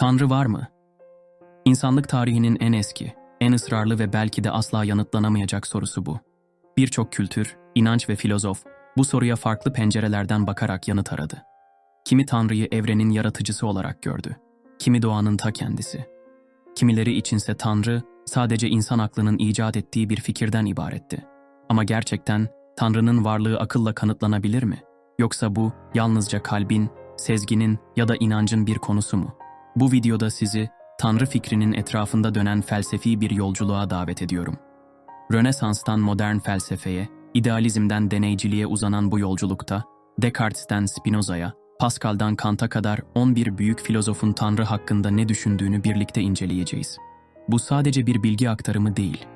Tanrı var mı? İnsanlık tarihinin en eski, en ısrarlı ve belki de asla yanıtlanamayacak sorusu bu. Birçok kültür, inanç ve filozof bu soruya farklı pencerelerden bakarak yanıt aradı. Kimi Tanrı'yı evrenin yaratıcısı olarak gördü, kimi doğanın ta kendisi. Kimileri içinse Tanrı sadece insan aklının icat ettiği bir fikirden ibaretti. Ama gerçekten Tanrı'nın varlığı akılla kanıtlanabilir mi? Yoksa bu yalnızca kalbin, sezginin ya da inancın bir konusu mu? Bu videoda sizi Tanrı fikrinin etrafında dönen felsefi bir yolculuğa davet ediyorum. Rönesans'tan modern felsefeye, idealizmden deneyciliğe uzanan bu yolculukta, Descartes'ten Spinoza'ya, Pascal'dan Kant'a kadar 11 büyük filozofun Tanrı hakkında ne düşündüğünü birlikte inceleyeceğiz. Bu sadece bir bilgi aktarımı değil.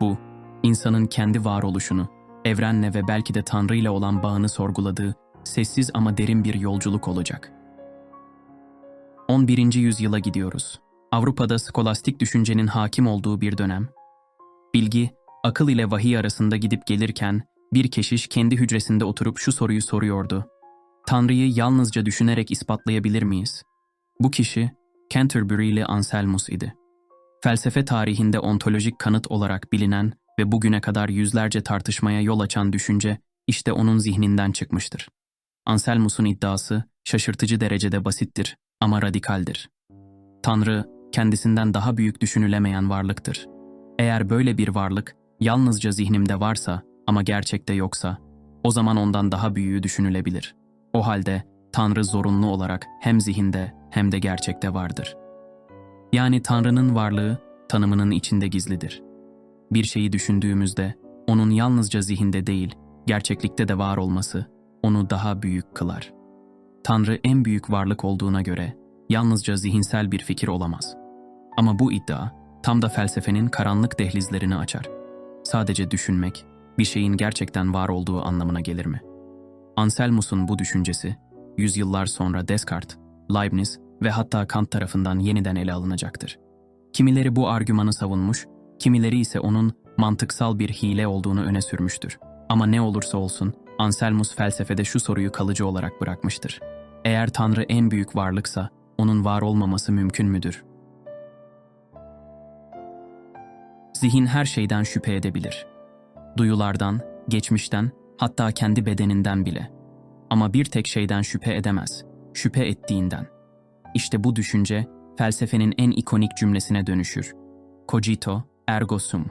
Bu, insanın kendi varoluşunu, evrenle ve belki de Tanrı ile olan bağını sorguladığı sessiz ama derin bir yolculuk olacak. 11. yüzyıla gidiyoruz. Avrupa'da skolastik düşüncenin hakim olduğu bir dönem. Bilgi, akıl ile vahiy arasında gidip gelirken bir keşiş kendi hücresinde oturup şu soruyu soruyordu. Tanrı'yı yalnızca düşünerek ispatlayabilir miyiz? Bu kişi Canterbury'li Anselmus idi. Felsefe tarihinde ontolojik kanıt olarak bilinen ve bugüne kadar yüzlerce tartışmaya yol açan düşünce işte onun zihninden çıkmıştır. Anselmus'un iddiası şaşırtıcı derecede basittir ama radikaldir. Tanrı, kendisinden daha büyük düşünülemeyen varlıktır. Eğer böyle bir varlık yalnızca zihnimde varsa ama gerçekte yoksa, o zaman ondan daha büyüğü düşünülebilir. O halde Tanrı zorunlu olarak hem zihinde hem de gerçekte vardır. Yani Tanrı'nın varlığı tanımının içinde gizlidir. Bir şeyi düşündüğümüzde onun yalnızca zihinde değil, gerçeklikte de var olması onu daha büyük kılar. Tanrı en büyük varlık olduğuna göre yalnızca zihinsel bir fikir olamaz. Ama bu iddia tam da felsefenin karanlık dehlizlerini açar. Sadece düşünmek bir şeyin gerçekten var olduğu anlamına gelir mi? Anselmus'un bu düşüncesi yüzyıllar sonra Descartes, Leibniz ve hatta Kant tarafından yeniden ele alınacaktır. Kimileri bu argümanı savunmuş, kimileri ise onun mantıksal bir hile olduğunu öne sürmüştür. Ama ne olursa olsun Anselmus felsefede şu soruyu kalıcı olarak bırakmıştır. Eğer Tanrı en büyük varlıksa, onun var olmaması mümkün müdür? Zihin her şeyden şüphe edebilir. Duyulardan, geçmişten, hatta kendi bedeninden bile. Ama bir tek şeyden şüphe edemez, şüphe ettiğinden. İşte bu düşünce felsefenin en ikonik cümlesine dönüşür. Cogito ergo sum.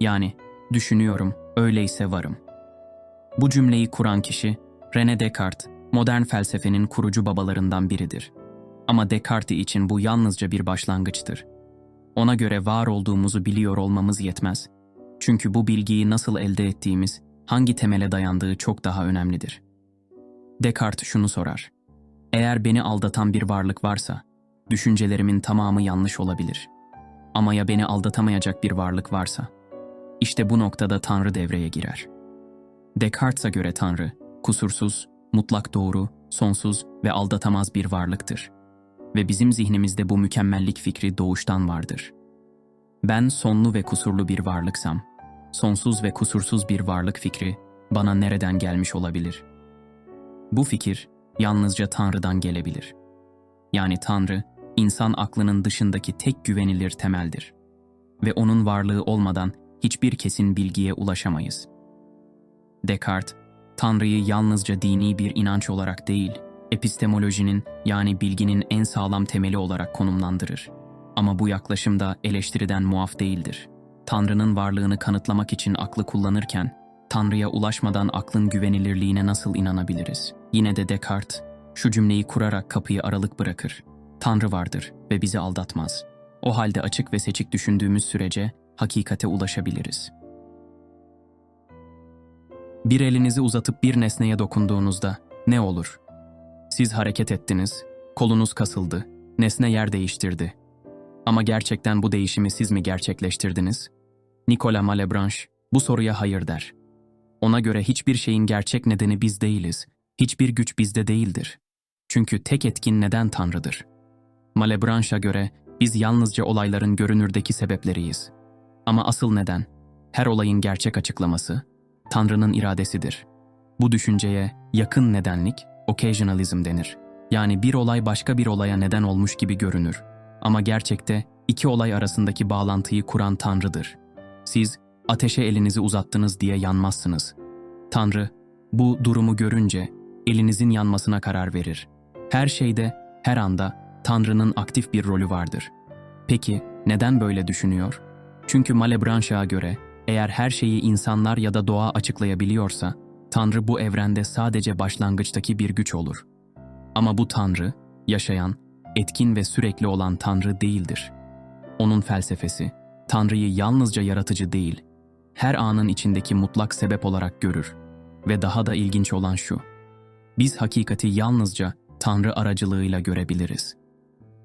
Yani düşünüyorum, öyleyse varım. Bu cümleyi kuran kişi René Descartes, modern felsefenin kurucu babalarından biridir. Ama Descartes için bu yalnızca bir başlangıçtır. Ona göre var olduğumuzu biliyor olmamız yetmez. Çünkü bu bilgiyi nasıl elde ettiğimiz, hangi temele dayandığı çok daha önemlidir. Descartes şunu sorar. Eğer beni aldatan bir varlık varsa, düşüncelerimin tamamı yanlış olabilir. Ama ya beni aldatamayacak bir varlık varsa? İşte bu noktada Tanrı devreye girer. Descartes'a göre Tanrı, kusursuz, mutlak doğru, sonsuz ve aldatamaz bir varlıktır. Ve bizim zihnimizde bu mükemmellik fikri doğuştan vardır. Ben sonlu ve kusurlu bir varlıksam, sonsuz ve kusursuz bir varlık fikri bana nereden gelmiş olabilir? Bu fikir yalnızca Tanrı'dan gelebilir. Yani Tanrı, insan aklının dışındaki tek güvenilir temeldir. Ve onun varlığı olmadan hiçbir kesin bilgiye ulaşamayız. Descartes, Tanrı'yı yalnızca dini bir inanç olarak değil, epistemolojinin yani bilginin en sağlam temeli olarak konumlandırır. Ama bu yaklaşım da eleştiriden muaf değildir. Tanrı'nın varlığını kanıtlamak için aklı kullanırken, Tanrı'ya ulaşmadan aklın güvenilirliğine nasıl inanabiliriz? Yine de Descartes, şu cümleyi kurarak kapıyı aralık bırakır. Tanrı vardır ve bizi aldatmaz. O halde açık ve seçik düşündüğümüz sürece hakikate ulaşabiliriz. Bir elinizi uzatıp bir nesneye dokunduğunuzda ne olur? Siz hareket ettiniz, kolunuz kasıldı, nesne yer değiştirdi. Ama gerçekten bu değişimi siz mi gerçekleştirdiniz? Nicolas Malebranche bu soruya hayır der. Ona göre hiçbir şeyin gerçek nedeni biz değiliz, hiçbir güç bizde değildir. Çünkü tek etkin neden Tanrı'dır. Malebranche'a göre biz yalnızca olayların görünürdeki sebepleriyiz. Ama asıl neden, her olayın gerçek açıklaması, Tanrı'nın iradesidir. Bu düşünceye yakın nedenlik, occasionalism denir. Yani bir olay başka bir olaya neden olmuş gibi görünür. Ama gerçekte iki olay arasındaki bağlantıyı kuran Tanrı'dır. Siz ateşe elinizi uzattınız diye yanmazsınız. Tanrı bu durumu görünce elinizin yanmasına karar verir. Her şeyde, her anda Tanrı'nın aktif bir rolü vardır. Peki neden böyle düşünüyor? Çünkü Malebranche'a göre eğer her şeyi insanlar ya da doğa açıklayabiliyorsa, Tanrı bu evrende sadece başlangıçtaki bir güç olur. Ama bu Tanrı, yaşayan, etkin ve sürekli olan Tanrı değildir. Onun felsefesi, Tanrı'yı yalnızca yaratıcı değil, her anın içindeki mutlak sebep olarak görür. Ve daha da ilginç olan şu, biz hakikati yalnızca Tanrı aracılığıyla görebiliriz.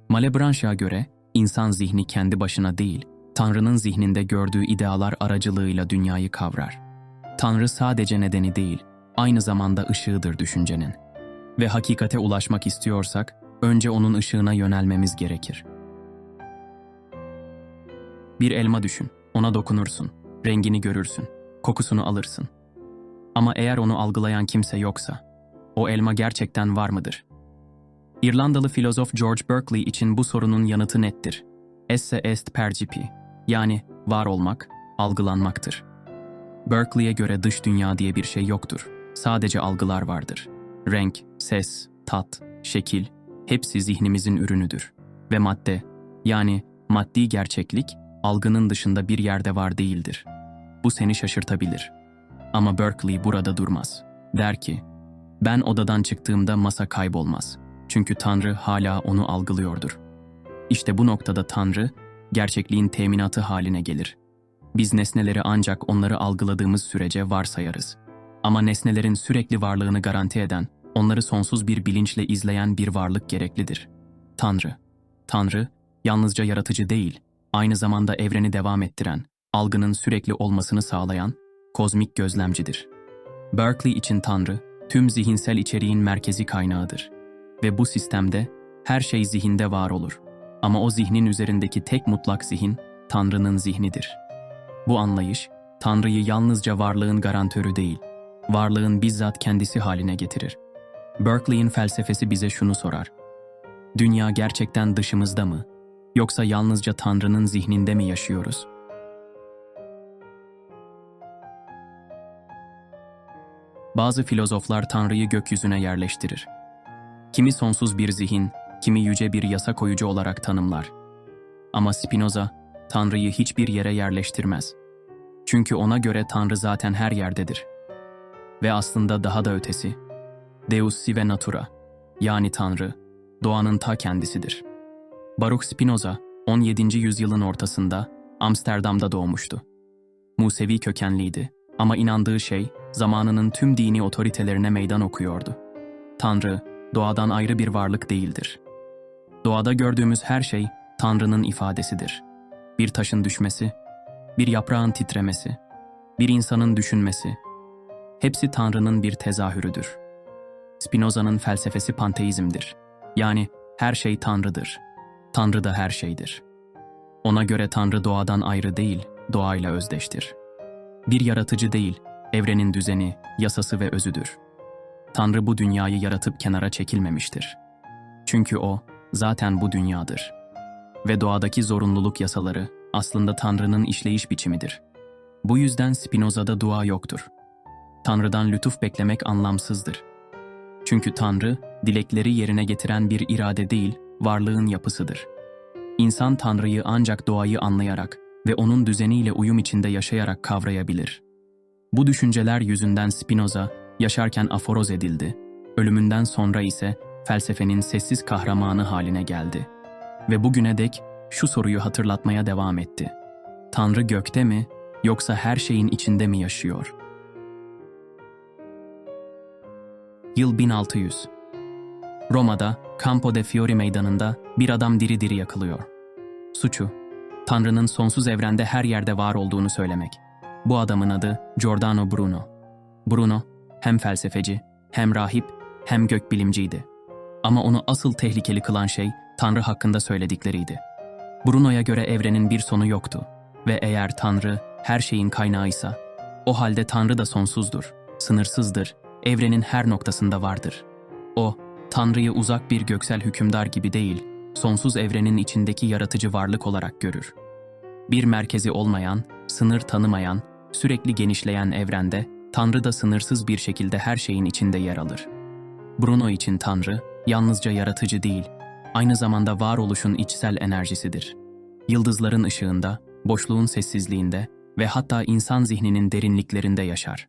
Malebranche'a göre insan zihni kendi başına değil, Tanrı'nın zihninde gördüğü idealar aracılığıyla dünyayı kavrar. Tanrı sadece nedeni değil, aynı zamanda ışığıdır düşüncenin. Ve hakikate ulaşmak istiyorsak, önce onun ışığına yönelmemiz gerekir. Bir elma düşün, ona dokunursun, rengini görürsün, kokusunu alırsın. Ama eğer onu algılayan kimse yoksa, o elma gerçekten var mıdır? İrlandalı filozof George Berkeley için bu sorunun yanıtı nettir. Esse est percipi, yani var olmak, algılanmaktır. Berkeley'e göre dış dünya diye bir şey yoktur. Sadece algılar vardır. Renk, ses, tat, şekil, hepsi zihnimizin ürünüdür. Ve madde, yani maddi gerçeklik, algının dışında bir yerde var değildir. Bu seni şaşırtabilir. Ama Berkeley burada durmaz. Der ki, ben odadan çıktığımda masa kaybolmaz. Çünkü Tanrı hala onu algılıyordur. İşte bu noktada Tanrı, gerçekliğin teminatı haline gelir. Biz nesneleri ancak onları algıladığımız sürece varsayarız. Ama nesnelerin sürekli varlığını garanti eden, onları sonsuz bir bilinçle izleyen bir varlık gereklidir. Tanrı. Tanrı, yalnızca yaratıcı değil, aynı zamanda evreni devam ettiren, algının sürekli olmasını sağlayan, kozmik gözlemcidir. Berkeley için Tanrı, tüm zihinsel içeriğin merkezi kaynağıdır. Ve bu sistemde her şey zihinde var olur. Ama o zihnin üzerindeki tek mutlak zihin, Tanrı'nın zihnidir. Bu anlayış, Tanrı'yı yalnızca varlığın garantörü değil, varlığın bizzat kendisi haline getirir. Berkeley'in felsefesi bize şunu sorar. Dünya gerçekten dışımızda mı? Yoksa yalnızca Tanrı'nın zihninde mi yaşıyoruz? Bazı filozoflar Tanrı'yı gökyüzüne yerleştirir. Kimi sonsuz bir zihin, kimi yüce bir yasa koyucu olarak tanımlar. Ama Spinoza, Tanrı'yı hiçbir yere yerleştirmez. Çünkü ona göre Tanrı zaten her yerdedir. Ve aslında daha da ötesi. Deus sive natura, yani Tanrı, doğanın ta kendisidir. Baruch Spinoza, 17. yüzyılın ortasında Amsterdam'da doğmuştu. Musevi kökenliydi ama inandığı şey zamanının tüm dini otoritelerine meydan okuyordu. Tanrı, doğadan ayrı bir varlık değildir. Doğada gördüğümüz her şey Tanrı'nın ifadesidir. Bir taşın düşmesi, bir yaprağın titremesi, bir insanın düşünmesi, hepsi Tanrı'nın bir tezahürüdür. Spinoza'nın felsefesi panteizmdir. Yani her şey Tanrı'dır. Tanrı da her şeydir. Ona göre Tanrı doğadan ayrı değil, doğayla özdeştir. Bir yaratıcı değil, evrenin düzeni, yasası ve özüdür. Tanrı bu dünyayı yaratıp kenara çekilmemiştir. Çünkü o zaten bu dünyadır. Ve doğadaki zorunluluk yasaları aslında Tanrı'nın işleyiş biçimidir. Bu yüzden Spinoza'da dua yoktur. Tanrı'dan lütuf beklemek anlamsızdır. Çünkü Tanrı, dilekleri yerine getiren bir irade değil, varlığın yapısıdır. İnsan Tanrı'yı ancak doğayı anlayarak ve onun düzeniyle uyum içinde yaşayarak kavrayabilir. Bu düşünceler yüzünden Spinoza yaşarken aforoz edildi, ölümünden sonra ise felsefenin sessiz kahramanı haline geldi. Ve bugüne dek şu soruyu hatırlatmaya devam etti. Tanrı gökte mi yoksa her şeyin içinde mi yaşıyor? Yıl 1600 Roma'da Campo de Fiori meydanında bir adam diri diri yakılıyor. Suçu, Tanrı'nın sonsuz evrende her yerde var olduğunu söylemek. Bu adamın adı Giordano Bruno. Bruno hem felsefeci, hem rahip, hem gökbilimciydi. Ama onu asıl tehlikeli kılan şey Tanrı hakkında söyledikleriydi. Bruno'ya göre evrenin bir sonu yoktu ve eğer Tanrı her şeyin kaynağıysa, o halde Tanrı da sonsuzdur, sınırsızdır, evrenin her noktasında vardır. O, Tanrı'yı uzak bir göksel hükümdar gibi değil, sonsuz evrenin içindeki yaratıcı varlık olarak görür. Bir merkezi olmayan, sınır tanımayan, sürekli genişleyen evrende Tanrı da sınırsız bir şekilde her şeyin içinde yer alır. Bruno için Tanrı yalnızca yaratıcı değil, aynı zamanda varoluşun içsel enerjisidir. Yıldızların ışığında, boşluğun sessizliğinde ve hatta insan zihninin derinliklerinde yaşar.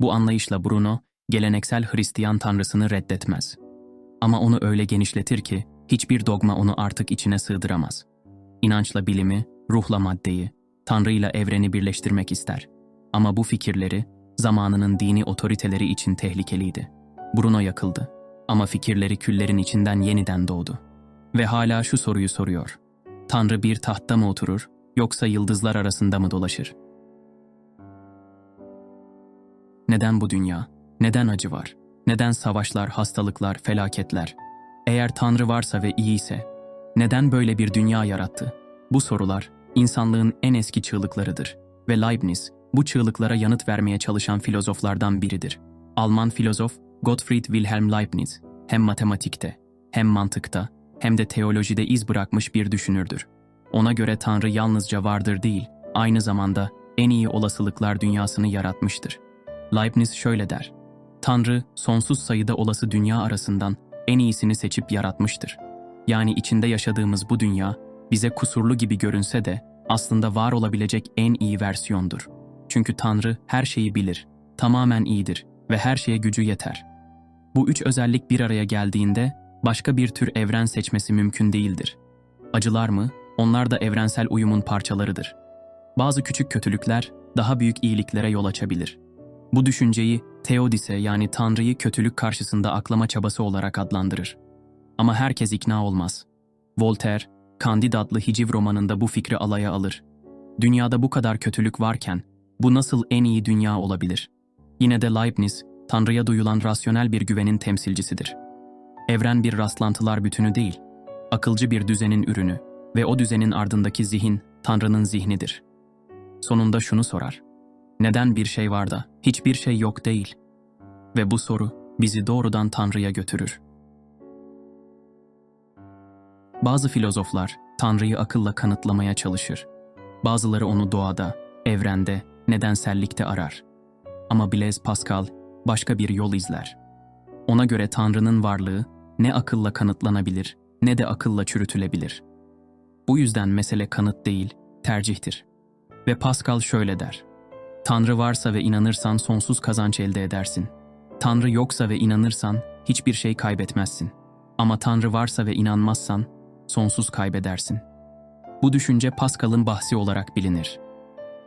Bu anlayışla Bruno, geleneksel Hristiyan tanrısını reddetmez. Ama onu öyle genişletir ki hiçbir dogma onu artık içine sığdıramaz. İnançla bilimi, ruhla maddeyi, Tanrı'yla evreni birleştirmek ister. Ama bu fikirleri zamanının dini otoriteleri için tehlikeliydi. Bruno yakıldı ama fikirleri küllerin içinden yeniden doğdu. Ve hala şu soruyu soruyor. Tanrı bir tahtta mı oturur yoksa yıldızlar arasında mı dolaşır? Neden bu dünya? Neden acı var? Neden savaşlar, hastalıklar, felaketler? Eğer Tanrı varsa ve iyiyse, neden böyle bir dünya yarattı? Bu sorular insanlığın en eski çığlıklarıdır ve Leibniz bu çığlıklara yanıt vermeye çalışan filozoflardan biridir. Alman filozof Gottfried Wilhelm Leibniz hem matematikte, hem mantıkta, hem de teolojide iz bırakmış bir düşünürdür. Ona göre Tanrı yalnızca vardır değil, aynı zamanda en iyi olasılıklar dünyasını yaratmıştır. Leibniz şöyle der: Tanrı sonsuz sayıda olası dünya arasından en iyisini seçip yaratmıştır. Yani içinde yaşadığımız bu dünya bize kusurlu gibi görünse de aslında var olabilecek en iyi versiyondur. Çünkü Tanrı her şeyi bilir, tamamen iyidir ve her şeye gücü yeter. Bu üç özellik bir araya geldiğinde başka bir tür evren seçmesi mümkün değildir. Acılar mı? Onlar da evrensel uyumun parçalarıdır. Bazı küçük kötülükler daha büyük iyiliklere yol açabilir. Bu düşünceyi Theodise yani Tanrı'yı kötülük karşısında aklama çabası olarak adlandırır. Ama herkes ikna olmaz. Voltaire, Candid adlı hiciv romanında bu fikri alaya alır. Dünyada bu kadar kötülük varken bu nasıl en iyi dünya olabilir? Yine de Leibniz, Tanrı'ya duyulan rasyonel bir güvenin temsilcisidir. Evren bir rastlantılar bütünü değil, akılcı bir düzenin ürünü ve o düzenin ardındaki zihin Tanrı'nın zihnidir. Sonunda şunu sorar. Neden bir şey var da hiçbir şey yok değil? Ve bu soru bizi doğrudan Tanrı'ya götürür. Bazı filozoflar Tanrı'yı akılla kanıtlamaya çalışır. Bazıları onu doğada, evrende, nedensellikte arar. Ama Blaise Pascal başka bir yol izler. Ona göre Tanrı'nın varlığı ne akılla kanıtlanabilir ne de akılla çürütülebilir. Bu yüzden mesele kanıt değil, tercihtir. Ve Pascal şöyle der. Tanrı varsa ve inanırsan sonsuz kazanç elde edersin. Tanrı yoksa ve inanırsan hiçbir şey kaybetmezsin. Ama Tanrı varsa ve inanmazsan sonsuz kaybedersin. Bu düşünce Pascal'ın bahsi olarak bilinir.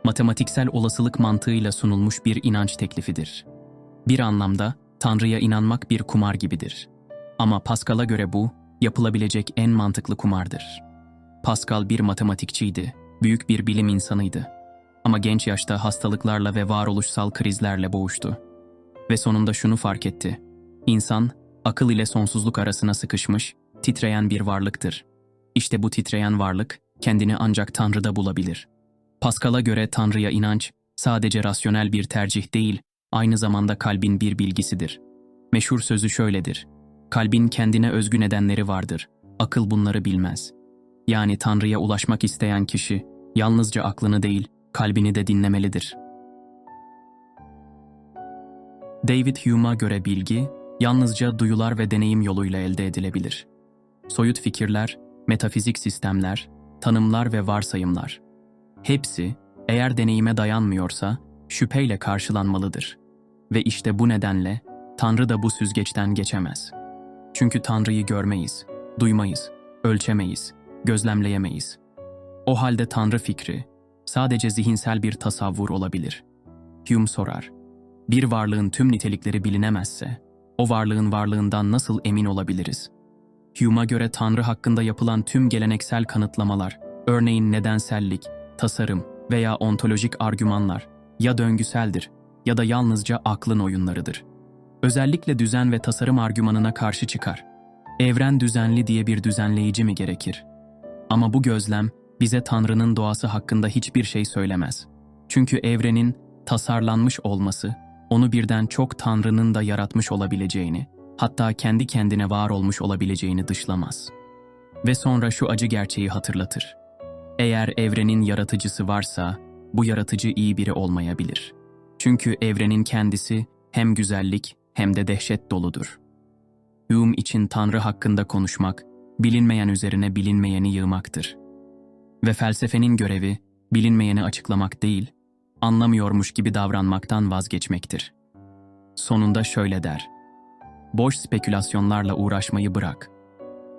Matematiksel olasılık mantığıyla sunulmuş bir inanç teklifidir. Bir anlamda Tanrı'ya inanmak bir kumar gibidir. Ama Pascal'a göre bu, yapılabilecek en mantıklı kumardır. Pascal bir matematikçiydi, büyük bir bilim insanıydı. Ama genç yaşta hastalıklarla ve varoluşsal krizlerle boğuştu. Ve sonunda şunu fark etti. İnsan, akıl ile sonsuzluk arasına sıkışmış, titreyen bir varlıktır. İşte bu titreyen varlık, kendini ancak Tanrı'da bulabilir. Pascal'a göre Tanrı'ya inanç, sadece rasyonel bir tercih değil, aynı zamanda kalbin bir bilgisidir. Meşhur sözü şöyledir. Kalbin kendine özgü nedenleri vardır. Akıl bunları bilmez. Yani Tanrı'ya ulaşmak isteyen kişi yalnızca aklını değil, kalbini de dinlemelidir. David Hume'a göre bilgi yalnızca duyular ve deneyim yoluyla elde edilebilir. Soyut fikirler, metafizik sistemler, tanımlar ve varsayımlar. Hepsi eğer deneyime dayanmıyorsa şüpheyle karşılanmalıdır. Ve işte bu nedenle Tanrı da bu süzgeçten geçemez. Çünkü Tanrı'yı görmeyiz, duymayız, ölçemeyiz, gözlemleyemeyiz. O halde Tanrı fikri sadece zihinsel bir tasavvur olabilir. Hume sorar, bir varlığın tüm nitelikleri bilinemezse, o varlığın varlığından nasıl emin olabiliriz? Hume'a göre Tanrı hakkında yapılan tüm geleneksel kanıtlamalar, örneğin nedensellik, tasarım veya ontolojik argümanlar ya döngüseldir ya da yalnızca aklın oyunlarıdır. Özellikle düzen ve tasarım argümanına karşı çıkar. Evren düzenli diye bir düzenleyici mi gerekir? Ama bu gözlem bize Tanrı'nın doğası hakkında hiçbir şey söylemez. Çünkü evrenin tasarlanmış olması, onu birden çok Tanrı'nın da yaratmış olabileceğini, hatta kendi kendine var olmuş olabileceğini dışlamaz. ve sonra şu acı gerçeği hatırlatır. Eğer evrenin yaratıcısı varsa, bu yaratıcı iyi biri olmayabilir. Çünkü evrenin kendisi hem güzellik hem de dehşet doludur. Hume için Tanrı hakkında konuşmak, bilinmeyen üzerine bilinmeyeni yığmaktır. Ve felsefenin görevi, bilinmeyeni açıklamak değil, anlamıyormuş gibi davranmaktan vazgeçmektir. Sonunda şöyle der, Boş spekülasyonlarla uğraşmayı bırak.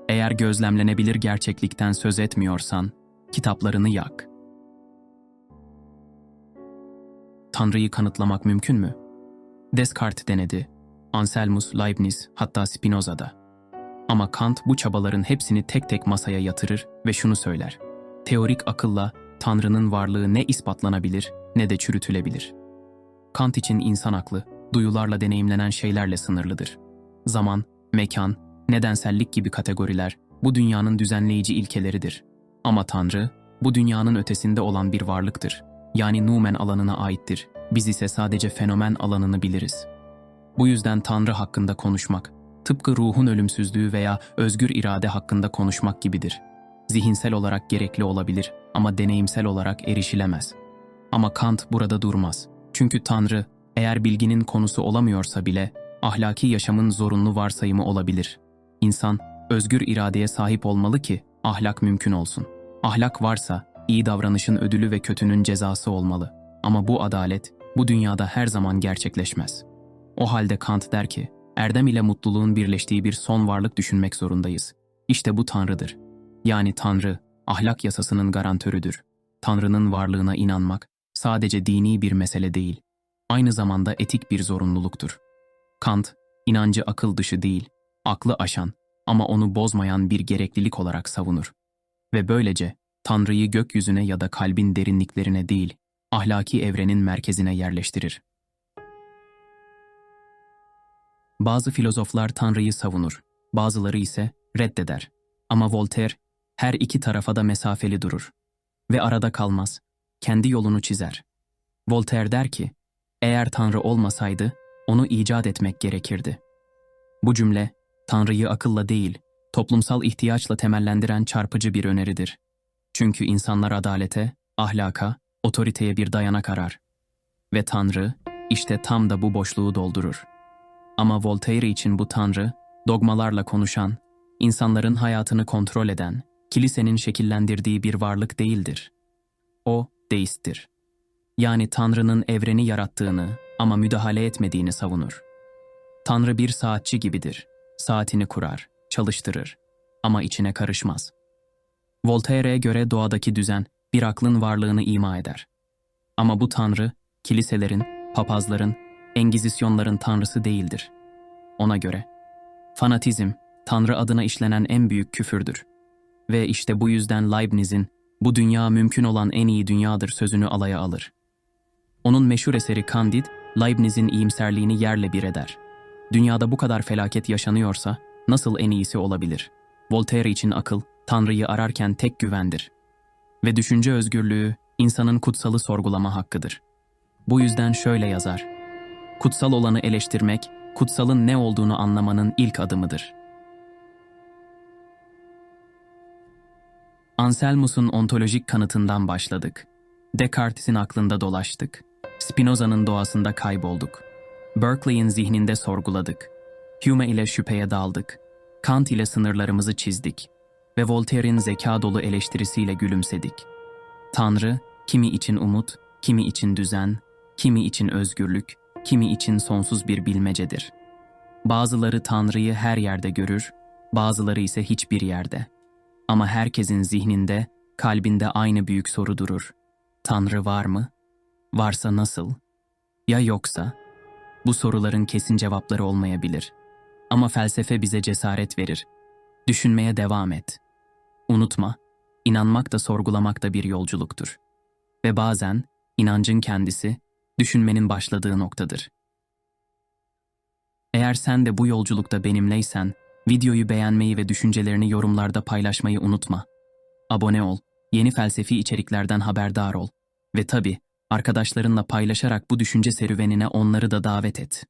Eğer gözlemlenebilir gerçeklikten söz etmiyorsan, kitaplarını yak. Tanrı'yı kanıtlamak mümkün mü? Descartes denedi, Anselmus, Leibniz, hatta Spinoza da. Ama Kant bu çabaların hepsini tek tek masaya yatırır ve şunu söyler. Teorik akılla Tanrı'nın varlığı ne ispatlanabilir ne de çürütülebilir. Kant için insan aklı, duyularla deneyimlenen şeylerle sınırlıdır. Zaman, mekan, nedensellik gibi kategoriler bu dünyanın düzenleyici ilkeleridir. Ama Tanrı, bu dünyanın ötesinde olan bir varlıktır. Yani numen alanına aittir. Biz ise sadece fenomen alanını biliriz. Bu yüzden Tanrı hakkında konuşmak, tıpkı ruhun ölümsüzlüğü veya özgür irade hakkında konuşmak gibidir. Zihinsel olarak gerekli olabilir ama deneyimsel olarak erişilemez. Ama Kant burada durmaz. Çünkü Tanrı, eğer bilginin konusu olamıyorsa bile, ahlaki yaşamın zorunlu varsayımı olabilir. İnsan, özgür iradeye sahip olmalı ki ahlak mümkün olsun. Ahlak varsa, iyi davranışın ödülü ve kötünün cezası olmalı. Ama bu adalet, bu dünyada her zaman gerçekleşmez. O halde Kant der ki, erdem ile mutluluğun birleştiği bir son varlık düşünmek zorundayız. İşte bu Tanrı'dır. Yani Tanrı, ahlak yasasının garantörüdür. Tanrı'nın varlığına inanmak sadece dini bir mesele değil, aynı zamanda etik bir zorunluluktur. Kant, inancı akıl dışı değil, aklı aşan ama onu bozmayan bir gereklilik olarak savunur. Ve böylece Tanrı'yı gökyüzüne ya da kalbin derinliklerine değil, ahlaki evrenin merkezine yerleştirir. Bazı filozoflar Tanrı'yı savunur, bazıları ise reddeder. Ama Voltaire her iki tarafa da mesafeli durur ve arada kalmaz, kendi yolunu çizer. Voltaire der ki, eğer Tanrı olmasaydı onu icat etmek gerekirdi. Bu cümle Tanrı'yı akılla değil, toplumsal ihtiyaçla temellendiren çarpıcı bir öneridir. Çünkü insanlar adalete, ahlaka, otoriteye bir dayanak arar. Ve Tanrı işte tam da bu boşluğu doldurur. Ama Voltaire için bu Tanrı, dogmalarla konuşan, insanların hayatını kontrol eden, kilisenin şekillendirdiği bir varlık değildir. O, deisttir. Yani Tanrı'nın evreni yarattığını ama müdahale etmediğini savunur. Tanrı bir saatçi gibidir. Saatini kurar, çalıştırır ama içine karışmaz. Voltaire'e göre doğadaki düzen bir aklın varlığını ima eder. Ama bu Tanrı, kiliselerin, papazların, engizisyonların tanrısı değildir. Ona göre, fanatizm, Tanrı adına işlenen en büyük küfürdür. Ve işte bu yüzden Leibniz'in bu dünya mümkün olan en iyi dünyadır sözünü alaya alır. Onun meşhur eseri Candid, Leibniz'in iyimserliğini yerle bir eder. Dünyada bu kadar felaket yaşanıyorsa nasıl en iyisi olabilir? Voltaire için akıl, Tanrı'yı ararken tek güvendir. Ve düşünce özgürlüğü, insanın kutsalı sorgulama hakkıdır. Bu yüzden şöyle yazar. Kutsal olanı eleştirmek, kutsalın ne olduğunu anlamanın ilk adımıdır.'' Anselmus'un ontolojik kanıtından başladık. Descartes'in aklında dolaştık. Spinoza'nın doğasında kaybolduk. Berkeley'in zihninde sorguladık. Hume ile şüpheye daldık. Kant ile sınırlarımızı çizdik. Ve Voltaire'in zeka dolu eleştirisiyle gülümsedik. Tanrı, kimi için umut, kimi için düzen, kimi için özgürlük, kimi için sonsuz bir bilmecedir. Bazıları Tanrı'yı her yerde görür, bazıları ise hiçbir yerde.'' Ama herkesin zihninde, kalbinde aynı büyük soru durur. Tanrı var mı? Varsa nasıl? Ya yoksa? Bu soruların kesin cevapları olmayabilir. Ama felsefe bize cesaret verir. Düşünmeye devam et. Unutma, inanmak da sorgulamak da bir yolculuktur. Ve bazen inancın kendisi düşünmenin başladığı noktadır. Eğer sen de bu yolculukta benimleysen, Videoyu beğenmeyi ve düşüncelerini yorumlarda paylaşmayı unutma. Abone ol, yeni felsefi içeriklerden haberdar ol. Ve tabi arkadaşlarınla paylaşarak bu düşünce serüvenine onları da davet et.